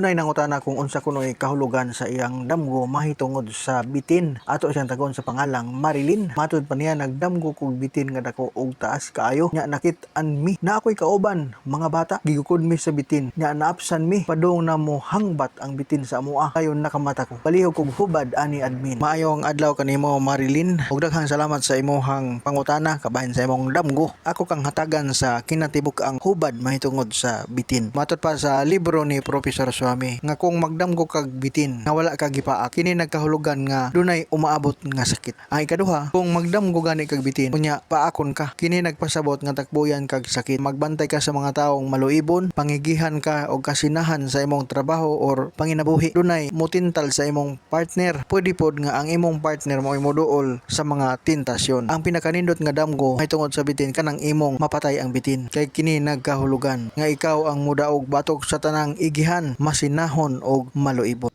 Unay nangutana kung unsa kunoy kahulugan sa iyang damgo mahitungod sa bitin. Ato siyang tagon sa pangalang Marilyn. Matud pa niya nagdamgo kog bitin nga dako og taas kaayo. Nya nakit-an mi na ako'y kauban mga bata gigukod mi sa bitin. Nya naapsan mi padung na mo hangbat ang bitin sa amoa. Kayon nakamata ko. Palihog kog hubad ani admin. Maayong adlaw kanimo Marilyn. Ug daghang salamat sa imong pangutana kabahin sa imong damgo. Ako kang hatagan sa kinatibuk ang hubad mahitungod sa bitin. Matod pa sa libro ni Professor Swami nga kung magdamgo kag bitin nga wala kag gipaa kini nagkahulugan nga dunay umaabot nga sakit. Ang ikaduha, kung magdamgo gani kag bitin, unya paakon ka. Kini nagpasabot nga takbuyan kag sakit. Magbantay ka sa mga taong maluibon, pangigihan ka og kasinahan sa imong trabaho or panginabuhi. Dunay mutintal sa imong partner. Pwede pod nga ang imong partner mo moduol sa mga tentasyon. Ang pinakanindot nga damgo ay tungod sa bitin kanang imong mapatay ang bitin. Kay kini nagkahulugan nga ikaw ang mudaog batok sa tanang igihan, masinahon og maluibon.